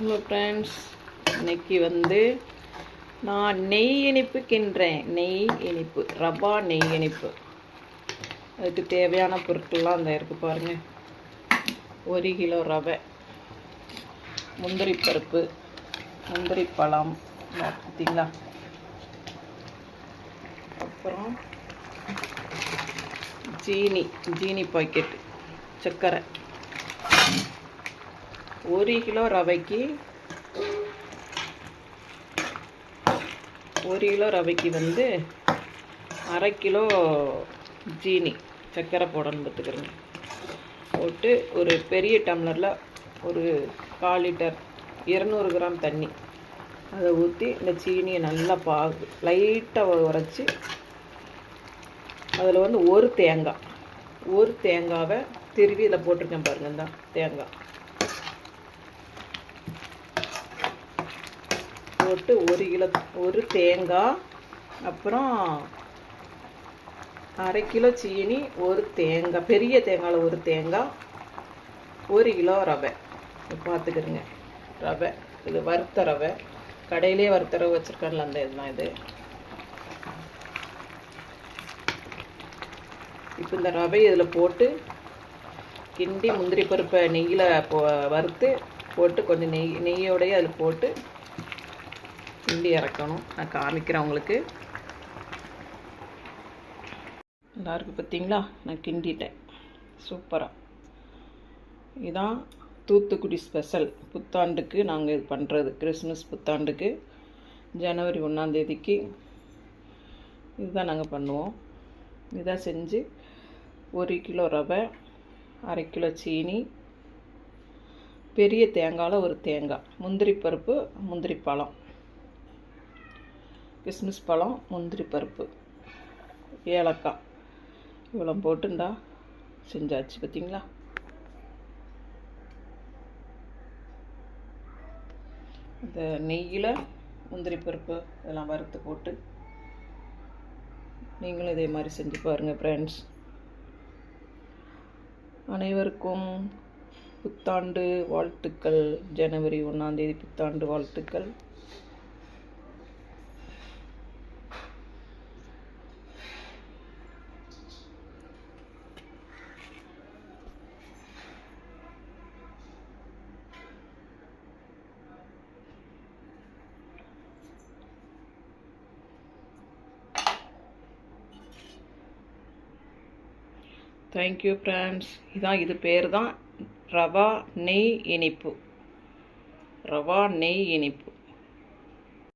Hello friends இன்னைக்கு வந்து நான் நெய் இனிப்பு கின்றேன் நெய் இனிப்பு. ரவா நெய் இனிப்பு. அதுக்கு தேவையான பொருட்கள்லாம் அந்த இருக்கு பாருங்க. ஒரு கிலோ ரவை முந்திரி பருப்பு முந்திரி பழம். பார்த்தீங்களா அப்புறம் ஜீனி ஜீனி பாக்கெட் சர்க்கரை. ஒரு கிலோ ரவைக்கு ஒரு கிலோ ரவைக்கு வந்து அரை கிலோ ஜீனி சர்க்கரை போடணும் பார்த்துக்கிறேங்க. போட்டு ஒரு பெரிய டம்ளரில் ஒரு கால் லிட்டர் இரநூறு கிராம் தண்ணி. அதை ஊற்றி இந்த சீனியை நல்லா பா லைட்டாக உரைச்சி அதில் வந்து ஒரு தேங்காய். ஒரு தேங்காவை திருவி இதில் போட்டிருக்கேன் பாருங்க இந்த தேங்காய். போட்டு ஒரு கிலோ ஒரு தேங்காய் அப்புறம் அரை கிலோ சீனி ஒரு தேங்காய் பெரிய தேங்காயில் ஒரு தேங்காய் ஒரு கிலோ ரவை. பார்த்துக்கிறேங்க ரவை இது வறுத்த ரவை. கடையிலே வறுத்த ரவை வச்சுருக்கேன்ல அந்த இதுதான் இது. இப்போ இந்த ரவை இதில் போட்டு கிண்டி முந்திரி பருப்பை நெய்யில் போ வறுத்து போட்டு கொஞ்சம் நெய் நெய்யோடையே அதில் போட்டு கிண்டி இறக்கணும். நான் காமிக்கிறேன் உங்களுக்கு. நல்லாயிருக்கு பார்த்தீங்களா? நான் கிண்டிட்டேன். சூப்பராக இதான் தூத்துக்குடி ஸ்பெஷல். புத்தாண்டுக்கு நாங்கள் இது பண்ணுறது கிறிஸ்மஸ் புத்தாண்டுக்கு. ஜனவரி ஒன்றாந்தேதிக்கு இதுதான் நாங்கள் பண்ணுவோம். இதாக செஞ்சு ஒரு கிலோ ரவை அரை கிலோ சீனி பெரிய தேங்காயில் ஒரு தேங்காய் முந்திரி பருப்பு முந்திரி பழம். கிஸ்மிஸ் பழம் முந்திரி பருப்பு ஏலக்காய். இவ்வளோ போட்டுண்டா செஞ்சாச்சு பார்த்தீங்களா இந்த நெய்யில் முந்திரி பருப்பு இதெல்லாம் வறுத்து போட்டு நீங்களும் இதே மாதிரி செஞ்சு பாருங்கள் ஃப்ரெண்ட்ஸ் அனைவருக்கும் புத்தாண்டு வாழ்த்துக்கள். ஜனவரி ஒன்றாந்தேதி புத்தாண்டு வாழ்த்துக்கள். தேங்க்யூ ஃப்ரெண்ட்ஸ் இதான் இது பேர் தான் ரவா நெய் இனிப்பு. ரவா நெய் இனிப்பு.